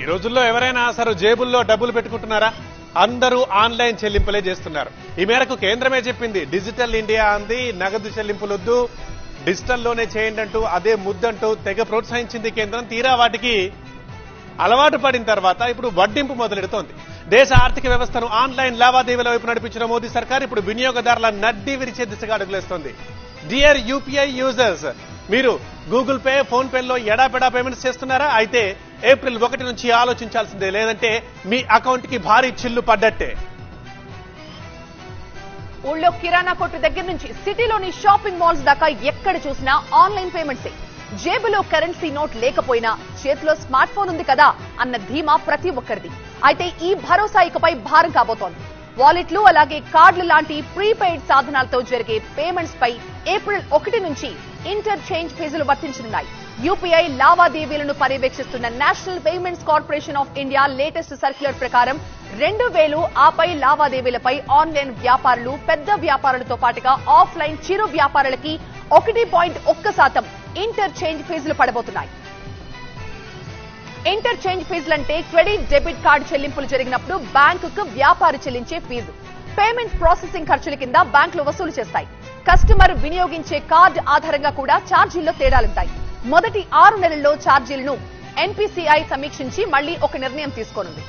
ఈ రోజుల్లో ఎవరైనా అసలు జేబుల్లో డబ్బులు పెట్టుకుంటున్నారా? అందరూ ఆన్లైన్ చెల్లింపులే చేస్తున్నారు. ఈ మేరకు కేంద్రమే చెప్పింది డిజిటల్ ఇండియా అంది నగదు చెల్లింపులొద్దు డిజిటల్లోనే చేయండి అంటూ అదే ముద్దంటూ తెగ ప్రోత్సహించింది కేంద్రం. తీరా వాటికి అలవాటు పడిన తర్వాత ఇప్పుడు వడ్డింపు మొదలెడుతోంది. దేశ ఆర్థిక వ్యవస్థను ఆన్లైన్ లావాదేవీల వైపు నడిపించిన మోదీ సర్కార్ ఇప్పుడు వినియోగదారుల నడ్డి విరిచే దిశగా అడుగులేస్తోంది. డియర్ యూపీఐ యూజర్స్ మీరు గూగుల్ పే ఫోన్ పేలో ఎడాపెడా పేమెంట్స్ చేస్తున్నారా? అయితే ఏప్రిల్ ఒకటి నుంచి ఆలోచించాల్సిందే లేదంటే మీ అకౌంట్కి భారీ చిల్లు పడ్డట్టే. ఊళ్ళో కిరాణా కొట్టు దగ్గర నుంచి సిటీలోని షాపింగ్ మాల్స్ దాకా ఎక్కడ చూసినా ఆన్లైన్ పేమెంట్సే. జేబులో కరెన్సీ నోట్ లేకపోయినా చేతిలో స్మార్ట్ ఫోన్ ఉంది కదా అన్న ధీమా ప్రతి ఒక్కరిది. అయితే ఈ భరోసా ఇకపై భారం కాబోతోంది. వాలెట్లు అలాగే కార్డులు లాంటి ప్రీపెయిడ్ సాధనాలతో జరిగే పేమెంట్స్ పై ఏప్రిల్ ఒకటి నుంచి ఇంటర్చేంజ్ ఫీజులు వర్తించనున్నాయి. యూపీఐ లావాదేవీలను పర్యవేక్షిస్తున్న national payments corporation of India latest circular ప్రకారం రెండు వేలు ఆపై లావాదేవీలపై ఆన్లైన్ వ్యాపారులు పెద్ద వ్యాపారులతో పాటుగా ఆఫ్లైన్ చిరు వ్యాపారులకి ఒకటి పాయింట్ ఒక్క శాతం ఇంటర్ చేంజ్ ఫీజులు పడబోతున్నాయి. ఇంటర్ చేంజ్ ఫీజులంటే క్రెడిట్ డెబిట్ కార్డు చెల్లింపులు జరిగినప్పుడు బ్యాంకుకు వ్యాపారి చెల్లించే ఫీజు. పేమెంట్ ప్రాసెసింగ్ ఖర్చుల కింద బ్యాంకులు వసూలు చేస్తాయి. కస్టమర్ వినియోగించే కార్డు ఆధారంగా కూడా ఛార్జీల్లో తేడాలుంటాయి. మొదటి ఆరు నెలల్లో ఛార్జీలను ఎన్పీసీఐ సమీక్షించి మళ్ళీ ఒక నిర్ణయం తీసుకోనుంది.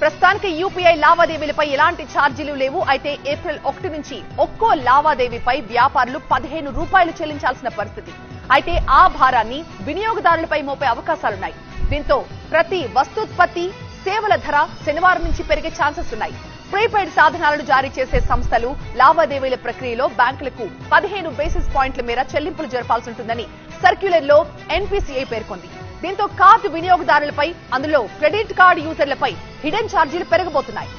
ప్రస్తుతానికి యూపీఐ లావాదేవీలపై ఎలాంటి ఛార్జీలు లేవు. అయితే ఏప్రిల్ ఒకటి నుంచి ఒక్కో లావాదేవీపై వ్యాపారులు పదిహేను రూపాయలు చెల్లించాల్సిన పరిస్థితి. అయితే ఆ భారాన్ని వినియోగదారులపై మోపే అవకాశాలున్నాయి. దీంతో ప్రతి వస్తూత్పత్తి సేవల ధర శనివారం నుంచి పెరిగే ఛాన్సెస్ ఉన్నాయి. ప్రీపెయిడ్ సాధనాలను జారీ చేసే సంస్థలు లావాదేవీల ప్రక్రియలో బ్యాంకులకు పదిహేను బేసిస్ పాయింట్ల మేర చెల్లింపులు జరపాల్సి ఉంటుందని సర్క్యులర్లో ఎన్పీసీఐ పేర్కొంది. దీంతో కార్డు వినియోగదారులపై అందులో క్రెడిట్ కార్డు యూజర్లపై హిడెన్ ఛార్జీలు పెరగబోతున్నాయి.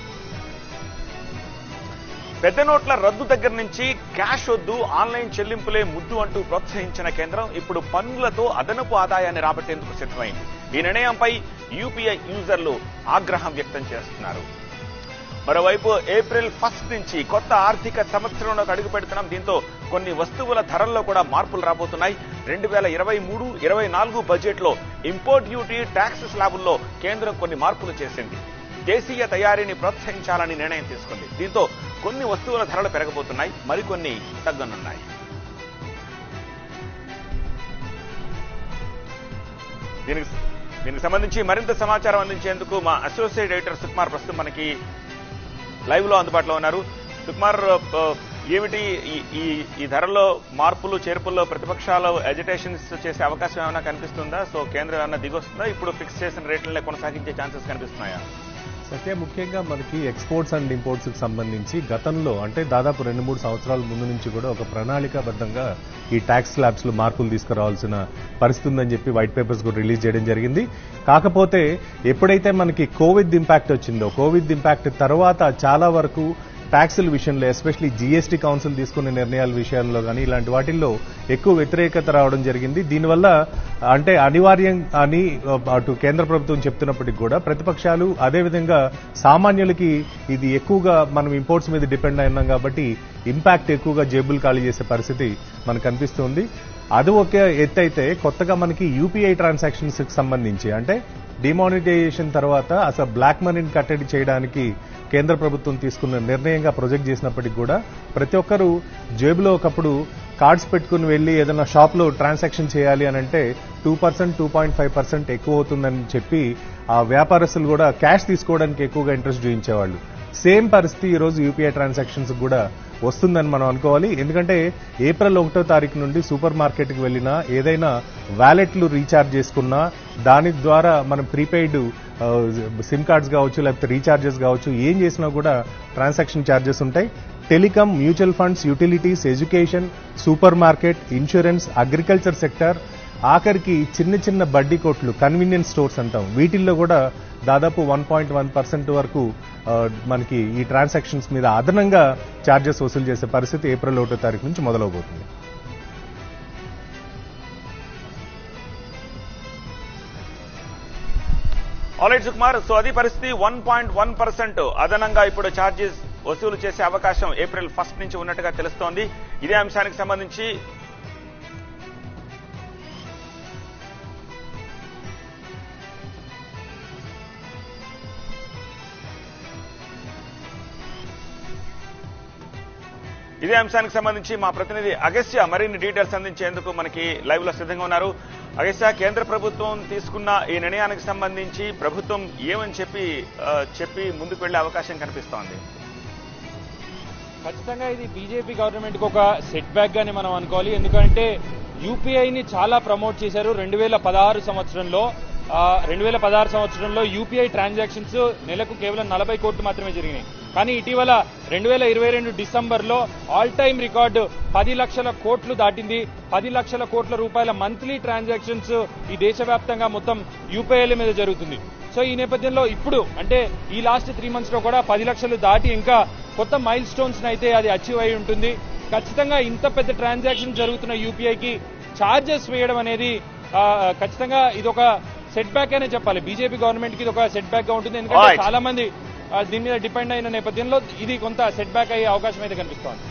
పెద్ద నోట్ల రద్దు దగ్గర నుంచి క్యాష్ వద్దు ఆన్లైన్ చెల్లింపులే ముద్దు అంటూ ప్రోత్సహించిన కేంద్రం ఇప్పుడు పన్నులతో అదనపు ఆదాయాన్ని రాబట్టేందుకు సిద్ధమైంది. ఈ నిర్ణయంపై యూపీఐ యూజర్లు ఆగ్రహం వ్యక్తం చేస్తున్నారు. మరోవైపు ఏప్రిల్ ఫస్ట్ నుంచి కొత్త ఆర్థిక సంవత్సరంలోకి అడుగు పెడుతున్నాం. దీంతో కొన్ని వస్తువుల ధరల్లో కూడా మార్పులు రాబోతున్నాయి. రెండు వేల ఇరవై మూడు ఇరవై నాలుగు బడ్జెట్లో ఇంపోర్ట్ డ్యూటీ ట్యాక్స్ స్లాబుల్లో కేంద్రం కొన్ని మార్పులు చేసింది. దేశీయ తయారీని ప్రోత్సహించాలని నిర్ణయం తీసుకుంది. దీంతో కొన్ని వస్తువుల ధరలు పెరగబోతున్నాయి. మరికొన్ని తగ్గనున్నాయి. దీనికి దీనికి సంబంధించి మరింత సమాచారం అందించేందుకు మా అసోసియేట్ ఎడిటర్ సుకుమార్ ప్రస్తుతం మనకి లైవ్లో అందుబాటులో ఉన్నారు. సుకుమార్ ఏమిటి ఈ- ఈ ఈ ధరల్లో మార్పులు చేర్పుల్లో ప్రతిపక్షాలు ఎజిటేషన్స్ చేసే అవకాశం ఏమైనా కనిపిస్తుందా? సో కేంద్రం ఏమైనా దిగొస్తుందా? ఇప్పుడు ఫిక్స్ చేసిన రేట్లనే కొనసాగించే ఛాన్సెస్ కనిపిస్తున్నాయా? అయితే ముఖ్యంగా మనకి ఎక్స్పోర్ట్స్ అండ్ ఇంపోర్ట్స్కి సంబంధించి గతంలో అంటే దాదాపు రెండు మూడు సంవత్సరాల ముందు నుంచి కూడా ఒక ప్రణాళికాబద్ధంగా ఈ ట్యాక్స్ స్లాబ్స్లో మార్పులు తీసుకురావాల్సిన పరిస్థితి ఉందని చెప్పి వైట్ పేపర్స్ కూడా రిలీజ్ చేయడం జరిగింది. కాకపోతే ఎప్పుడైతే మనకి కోవిడ్ ఇంపాక్ట్ వచ్చిందో కోవిడ్ ఇంపాక్ట్ తర్వాత చాలా వరకు ట్యాక్సుల విషయంలో ఎస్పెషలీ జీఎస్టీ కౌన్సిల్ తీసుకునే నిర్ణయాల విషయాల్లో కానీ ఇలాంటి వాటిల్లో ఎక్కువ వ్యతిరేకత రావడం జరిగింది. దీనివల్ల అంటే అనివార్యం అని అటు కేంద్ర ప్రభుత్వం చెప్తున్నప్పటికీ కూడా ప్రతిపక్షాలు అదేవిధంగా సామాన్యులకి ఇది ఎక్కువగా మనం ఇంపోర్ట్స్ మీద డిపెండ్ అయినాం కాబట్టి ఇంపాక్ట్ ఎక్కువగా జేబులు ఖాళీ చేసే పరిస్థితి మనకు కనిపిస్తుంది అది ఒక ఎత్తు అయితే కొత్తగా మనకి యూపీఐ ట్రాన్సాక్షన్స్కి సంబంధించి అంటే డిమానిటైజేషన్ తర్వాత అసలు బ్లాక్ మనీని కట్టడి చేయడానికి కేంద్ర ప్రభుత్వం తీసుకున్న నిర్ణయంగా ప్రొజెక్ట్ చేసినప్పటికీ కూడా ప్రతి ఒక్కరూ జేబులో ఒకప్పుడు కార్డ్స్ పెట్టుకుని వెళ్ళి ఏదైనా షాప్లో ట్రాన్సాక్షన్ చేయాలి అని అంటే two percent two point five percent ఎక్కువ అవుతుందని చెప్పి ఆ వ్యాపారస్తులు కూడా క్యాష్ తీసుకోవడానికి ఎక్కువగా ఇంట్రెస్ట్ చూపించేవాళ్ళు. సేమ్ పరిస్థితి ఈ రోజు యూపీఐ ట్రాన్సాక్షన్స్ కూడా వస్తుందని మనం అనుకోవాలి. ఎందుకంటే ఏప్రిల్ ఒకటో తారీఖు నుండి సూపర్ మార్కెట్కి వెళ్ళినా ఏదైనా వ్యాలెట్లు రీఛార్జ్ చేసుకున్నా దాని ద్వారా మనం ప్రీపెయిడ్ సిమ్ కార్డ్స్ కావచ్చు లేకపోతే రీఛార్జెస్ కావచ్చు ఏం చేసినా కూడా ట్రాన్సాక్షన్ ఛార్జెస్ ఉంటాయి. Telecom mutual funds utilities education supermarket insurance agriculture sector ఆఖరికి చిన్న చిన్న బడ్డీ కొట్లు కన్వీనియన్స్ స్టోర్స్ అంటాం. వీటిల్లో కూడా దాదాపు వన్ పాయింట్ వన్ పర్సెంట్ వరకు మనకి ఈ ట్రాన్సాక్షన్స్ మీద అదనంగా ఛార్జెస్ వసూలు చేసే పరిస్థితి ఏప్రిల్ ఒకటో తారీఖు నుంచి మొదలవబోతుంది. ఆల్రైట్ సుకుమార్ సో అది పరిస్థితి వన్ పాయింట్ వన్ పర్సెంట్. అదనంగా ఇప్పుడు ఛార్జెస్ వసూలు చేసే అవకాశం ఏప్రిల్ ఫస్ట్ నుంచి ఉన్నట్టుగా తెలుస్తోంది. ఇదే అంశానికి సంబంధించి ఇదే అంశానికి సంబంధించి మా ప్రతినిధి అగస్య మరిన్ని డీటెయిల్స్ అందించేందుకు మనకి లైవ్లో సిద్ధంగా ఉన్నారు. అగస్య కేంద్ర ప్రభుత్వం తీసుకున్న ఈ నిర్ణయానికి సంబంధించి ప్రభుత్వం ఏమని చెప్పి చెప్పి ముందుకు వెళ్ళే అవకాశం కనిపిస్తోంది? ఖచ్చితంగా ఇది బీజేపీ గవర్నమెంట్కి ఒక సెట్ బ్యాక్ గానే మనం అనుకోవాలి. ఎందుకంటే యూపీఐని చాలా ప్రమోట్ చేశారు. రెండు వేల పదహారు సంవత్సరంలో రెండు వేల పదహారు సంవత్సరంలో యూపీఐ ట్రాన్సాక్షన్స్ నెలకు కేవలం నలభై కోట్లు మాత్రమే జరిగినాయి. కానీ ఇటీవల రెండు వేల ఇరవై రెండు డిసెంబర్లో ఆల్ టైమ్ రికార్డు పది లక్షల కోట్లు దాటింది. పది లక్షల కోట్ల రూపాయల మంత్లీ ట్రాన్సాక్షన్స్ ఈ దేశవ్యాప్తంగా మొత్తం యూపీఐల మీద జరుగుతుంది. సో ఈ నేపథ్యంలో ఇప్పుడు అంటే ఈ లాస్ట్ త్రీ మంత్స్లో కూడా పది లక్షలు దాటి ఇంకా కొత్త మైల్ స్టోన్స్ అయితే అది అచీవ్ అయి ఉంటుంది. ఖచ్చితంగా ఇంత పెద్ద ట్రాన్సాక్షన్ జరుగుతున్న యూపీఐకి ఛార్జెస్ వేయడం అనేది ఖచ్చితంగా ఇది ఒక సెట్ బ్యాక్ అనే చెప్పాలి. బీజేపీ గవర్నమెంట్కి ఇది ఒక సెట్ బ్యాక్గా ఉంటుంది. ఎందుకంటే. చాలా మంది దీని మీద డిపెండ్ అయిన నేపథ్యంలో ఇది కొంత సెట్ బ్యాక్ అయ్యే అవకాశం అయితే కనిపిస్తోంది.